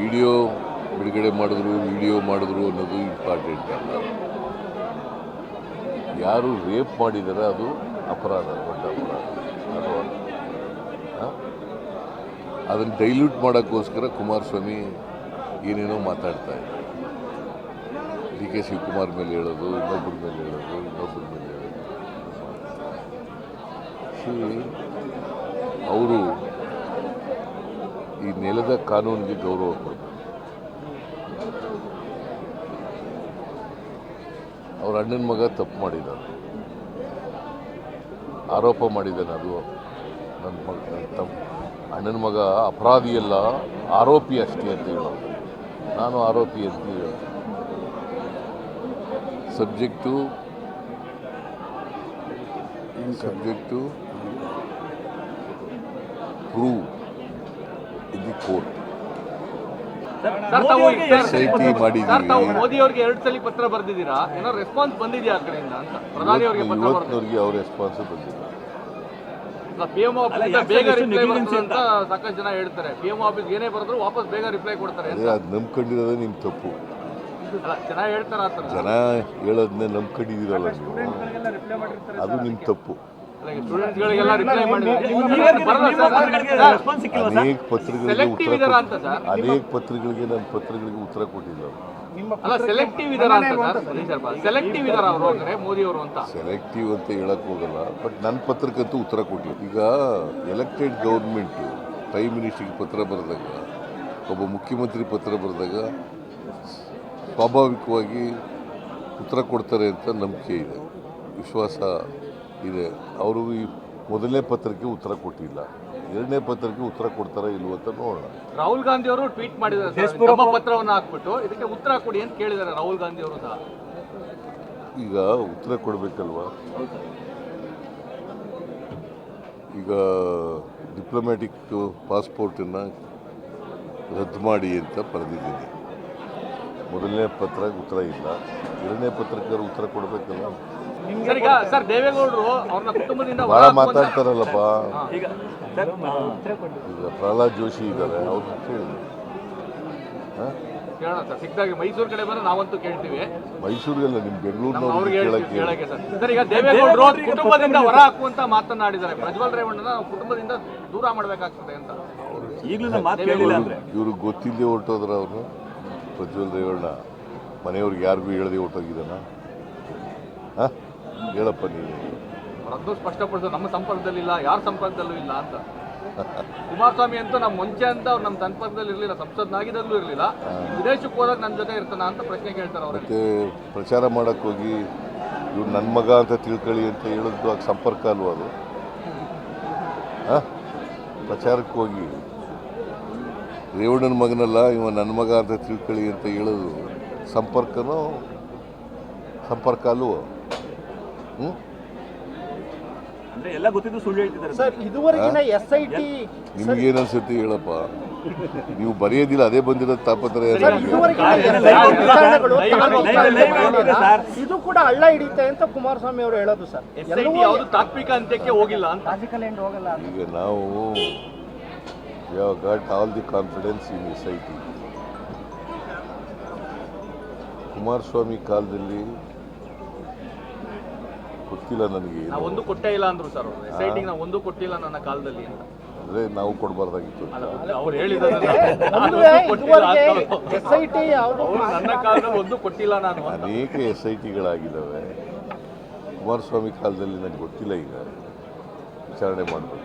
Video ಬಿಡುಗಡೆ ಮಾಡಿದ್ರು, video ಮಾಡಿದ್ರು ಅನ್ನೋದು ಇಂಪಾರ್ಟೆಂಟ್ ಅಲ್ಲ. ಯಾರು ರೇಪ್ ಮಾಡಿದರೆ ಅದು ಅಪರಾಧ, ದೊಡ್ಡ ಅಪರಾಧ. ಅದು ಅದನ್ನು ಡೈಲ್ಯೂಟ್ ಮಾಡೋಕ್ಕೋಸ್ಕರ ಕುಮಾರಸ್ವಾಮಿ ಏನೇನೋ ಮಾತಾಡ್ತಾ ಇದ್ದಾರೆ. ಡಿ ಕೆ ಶಿವಕುಮಾರ್ ಮೇಲೆ ಹೇಳೋದು ಇನ್ನೊಬ್ಬರ ಮೇಲೆ ಹೇಳೋದು ಇನ್ನೊಬ್ಬರ ಮೇಲೆ ಹೇಳೋದು. ಅವರು ಈ ನೆಲದ ಕಾನೂನಿಗೆ ಗೌರವ ಕೊಡಬೇಕು. ಅವ್ರ ಅಣ್ಣನ ಮಗ ತಪ್ಪು ಮಾಡಿದ್ದಾನೆ. ಆರೋಪ ಮಾಡಿದ್ದಾನೆ ಅದು. ನನ್ನ ಮಗ ತಪ್ಪು ಅಣ್ಣನ ಮಗ ಅಪರಾಧಿಯಲ್ಲ, ಆರೋಪಿ ಅಷ್ಟೇ ಅಂತ ಹೇಳೋದು ನಾನು ಆರೋಪಿ ಅಂತ ಹೇಳೋದು ಸಬ್ಜೆಕ್ಟು ಸಬ್ಜೆಕ್ಟು, ಪ್ರೂವ್. ಕೋರ್ಟ್. ಮಾಡಿದ್ದೀವಿ. ಎರಡು ಸಲ ಪತ್ರ ಬರೆದಿದ್ದೀರಾ? ಏನೋ ರೆಸ್ಪಾನ್ಸ್ ಬಂದಿದೆಯಾ ಆ ಕಡೆಯಿಂದ ಅಂತ? ಪ್ರಧಾನಿ ಅವರಿಗೆ ಇವತ್ತಿನವ್ರಿಗೆ ಅವ್ರ ರೆಸ್ಪಾನ್ಸ್ ಬಂದಿಲ್ಲ. ಪಿ ಎಂ ಆಫೀಸ್ ಬೇಗ ರಿಪ್ಲೈ ಬರ್ತದೆ ಅಂತ ಸಾಕಷ್ಟು ಜನ ಹೇಳ್ತಾರೆ. ಪಿ ಎಂ ಆಫೀಸ್ ಏನೇ ಬರೆದ್ರು ವಾಪಸ್ ಬೇಗ ರಿಪ್ಲೈ ಕೊಡ್ತಾರೆ ಅಂತ. ಅದೇ ನಂಬ್ಕೊಂಡಿರೋದೇ ನಿಮ್ಮ ತಪ್ಪು. ಜನ ಹೇಳ್ತಾರ ಆ ಥರ. ಜನ ಹೇಳೋದನ್ನೇ ನಂಬ್ಕೊಂಡಿದ್ದೀರಲ್ಲ ನೀವು. ಅದು ನಿಮ್ಮ ತಪ್ಪು. ಅನೇಕ ಪತ್ರಿಕೆಗಳಿಗೆ ಸೆಲೆಕ್ಟಿವ್ ಉತ್ತರ ಇದಾರ ಅಂತ ಸರ್. ಕೊಟ್ಟು- ಅನೇಕ ಪತ್ರಗಳಿಗೆ ನನ್ನ ಪತ್ರಗಳಿಗೆ ಉತ್ತರ ಕೊಟ್ಟಿಲ್ಲ ಅವರು. ಅಲ್ಲ ಸೆಲೆಕ್ಟಿವ್ ಇದಾರ ಅಂತ ಸರ್ ಸೆಲೆಕ್ಟಿವ್ ಇದಾರ ಅವರು ಅಂದ್ರೆ ಮೋದಿ ಅವರು ಅಂತ. ಸೆಲೆಕ್ಟಿವ್ ಅಂತ ಹೇಳಕ್ ಹೋಗಲ್ಲ ಬಟ್ ನನ್ನ ಪತ್ರಕ್ಕಂತೂ ಉತ್ತರ ಕೊಟ್ಟಿಲ್ಲ. ಈಗ ಎಲೆಕ್ಟೆಡ್ ಗೌರ್ಮೆಂಟ್ ಪ್ರೈಮ್ ಮಿನಿಸ್ಟ್ರಿಗೆ ಪತ್ರ ಬರೆದಾಗ ಒಬ್ಬ ಮುಖ್ಯಮಂತ್ರಿ ಪತ್ರ ಬರೆದಾಗ ಸ್ವಾಭಾವಿಕವಾಗಿ ಉತ್ತರ ಕೊಡ್ತಾರೆ ಅಂತ ನಂಬಿಕೆ ಇದೆ. ವಿಶ್ವಾಸ ಇದೆ. ಅವರು ಈ ಮೊದಲನೇ ಪತ್ರಕ್ಕೆ ಉತ್ತರ ಕೊಟ್ಟಿಲ್ಲ. ಎರಡನೇ ಪತ್ರಕ್ಕೆ ಉತ್ತರ ಕೊಡ್ತಾರಾ ಇಲ್ವೋ ಅಂತ ನೋಡೋಣ. ರಾಹುಲ್ ಗಾಂಧಿ ಅವರು ಟ್ವೀಟ್ ಮಾಡಿದ್ದಾರೆ ಪತ್ರವನ್ನು ಹಾಕ್ಬಿಟ್ಟು ಇದಕ್ಕೆ ಉತ್ತರ ಕೊಡಿ ಅಂತ ಕೇಳಿದ್ದಾರೆ ರಾಹುಲ್ ಗಾಂಧಿ ಅವರು ಸಹ. ಈಗ ಉತ್ತರ ಕೊಡಬೇಕಲ್ವಾ? ಈಗ ಡಿಪ್ಲೊಮ್ಯಾಟಿಕ್ ಪಾಸ್ಪೋರ್ಟನ್ನು ರದ್ದು ಮಾಡಿ ಅಂತ ಬರೆದಿದ್ದೀನಿ. ಮೊದಲನೇ ಪತ್ರ ಉತ್ತರ ಇಲ್ಲ. ಎರಡನೇ ಪತ್ರಕ್ಕೆ ಉತ್ತರ ಕೊಡಬೇಕಲ್ಲ? ಸರ್ ಈಗ ಸರ್ ದೇವೇಗೌಡರು ಅವ್ರನ್ನ ಕುಟುಂಬದಿಂದ ಭಾಳ ಹೊರ ಹಾಕುವಂತ- ಮಾತಾಡ್ತಾರಲ್ಲಪ್ಪ. ಈಗ ಪ್ರಹ್ಲಾದ್ ಜೋಶಿ ಇದ್ದಾರೆ ಅವ್ರು ಕೇಳಿ. ಹಾಂ? ಕೇಳೋಣ ಸರ್ ಸಿಕ್ಕಿದಾಗ ಮೈಸೂರು ಕಡೆ ಬಂದ್ರೆ ನಾವಂತೂ ಕೇಳ್ತೀವಿ. ಮೈಸೂರಿಗೆಲ್ಲ ನಿಮ್ಮ ನಮ್ಮ ಅವ್ರಿಗೆ ಕೇಳಕ್ಕೆ. ಸರ್. ಸರ್ ಈಗ ದೇವೇಗೌಡರು ಕುಟುಂಬದಿಂದ ಹೊರ ಹಾಕುವಂತ ಮಾತನಾಡಿದ್ದಾರೆ. ಪ್ರಜ್ವಲ್ ರೇವಣ್ಣನ ಕುಟುಂಬದಿಂದ ದೂರ ಮಾಡಬೇಕಾಗ್ತದೆ ಅಂತ. ಈಗಲೂ ಮಾತು ಕೇಳಿಲ್ಲ ಅಂದ್ರೆ. ಇವ್ರಿಗೆ ಗೊತ್ತಿಲ್ಲದೆ ಹೊರಟೋದ್ರ ಅವರು? ಪ್ರಜ್ವಲ್ ರೇವಣ್ಣ ಮನೆಯವ್ರಿಗೆ ಯಾರಿಗೂ ಹೇಳದೆ ಹೊರಟೋಗಿದ್ದಾನ? ಹಾಂ? ಹೇಳಪ್ಪ ನೀವು ಅವರದ್ದು ಸ್ಪಷ್ಟಪಡಿಸೋ ನಮ್ಮ ಸಂಪರ್ಕದಲ್ಲಿಲ್ಲ ಯಾರ ಸಂಪರ್ಕದಲ್ಲೂ ಇಲ್ಲ ಅಂತ. ಕುಮಾರಸ್ವಾಮಿ ಅಂತೂ ನಮ್ಮ ಮುಂಚೆ ಅಂತ ಅವ್ರು ನಮ್ಮ ಸಂಪರ್ಕದಲ್ಲಿ ಇರಲಿಲ್ಲ ಸಂಸದನಾಗಿದ್ದಲ್ಲೂ ಇರಲಿಲ್ಲ. ವಿದೇಶಕ್ಕೆ ಹೋದಾಗ ನನ್ನ ಜೊತೆ ಇರ್ತಾನ ಅಂತ ಪ್ರಶ್ನೆ ಕೇಳ್ತಾರೆ ಅವ್ರಿಗೆ ಮತ್ತೆ ಪ್ರಚಾರ ಮಾಡಕ್ಕೆ ಹೋಗಿ ಇವ್ರು ನನ್ನ ಮಗ ಅಂತ ತಿಳ್ಕೊಳ್ಳಿ ಅಂತ ಹೇಳಿದ್ದು ಆಗ ಸಂಪರ್ಕ ಅಲ್ವ ಅದು? ಹಾಂ? ಪ್ರಚಾರಕ್ಕೆ ಹೋಗಿ. ರೇವಣ್ಣನ ಮಗನಲ್ಲ ಇವ ನನ್ನ ಮಗ ಅಂತ ತಿಳ್ಕೊಳ್ಳಿ ಅಂತ ಹೇಳೋದು. ಸಂಪರ್ಕನೋ? ಸಂಪರ್ಕ ಅಲ್ವೋ? ಅಂದ್ರೆ ಎಲ್ಲ ಗೊತ್ತಿದ್ದು ಸುಳ್ಳು ಹೇಳ್ತಿದ್ದಾರೆ. ಸರ್ ಇದುವರೆಗಿನ ಎಸ್ ಐ ಟಿ ನಿಮ್ಗೇನು ಅನ್ಸುತ್ತೆ ಹೇಳಪ್ಪ. ನೀವು ಬರೆಯೋದಿಲ್ಲ ಅದೇ ಬಂದಿರೋ ತಾಪತ್ರ. ಇದು ಕೂಡ ಹಳ್ಳ ಹಿಡಿಯುತ್ತೆ ಅಂತ ಕುಮಾರಸ್ವಾಮಿ ಅವರು ಹೇಳೋದು ಸರ್. ಎಸ್ ಐ ಟಿ ಯಾವುದು ತಾತ್ವಿಕ ಅಂತ್ಯಕ್ಕೆ ಹೋಗಿಲ್ಲ ಹೋಗಲ್ಲ ಈಗ ನಾವು ಯಾವ got all the confidence in S I T Kumaraswamy ಕಾಲದಲ್ಲಿ ಗೊತ್ತಿಲ್ಲ ನನಗೆ ನಾವು ಒಂದು ಕೊಟ್ಟೇ ಇಲ್ಲ ಅಂದ್ರು ಸರ್ ಅವರು. ಎಸ್ ಐ ಟಿಗೆ ನಾವು ಒಂದು ಕೊಟ್ಟಿಲ್ಲ ನನ್ನ ಕಾಲದಲ್ಲಿ ಅಂತ. ಅಂದರೆ ನಾವು ಕೊಡಬಾರ್ದಾಗಿತ್ತು ಅವ್ರು ಹೇಳಿದ್ದಾರೆ ಅಂದ್ರೆ ಎಸ್ ಐ ಟಿ ಯಾವುದು ಅವ್ರು ನನ್ನ ಕಾಲದಲ್ಲಿ ಒಂದು ಕೊಟ್ಟಿಲ್ಲ ನಾನು ಅಂತ. ಅನೇಕ ಎಸ್ ಐ ಟಿಗಳಾಗಿದ್ದಾವೆ ಕುಮಾರಸ್ವಾಮಿ ಕಾಲದಲ್ಲಿ ನನಗೆ ಗೊತ್ತಿಲ್ಲ ಈಗ. ವಿಚಾರಣೆ ಮಾಡಬೇಕು.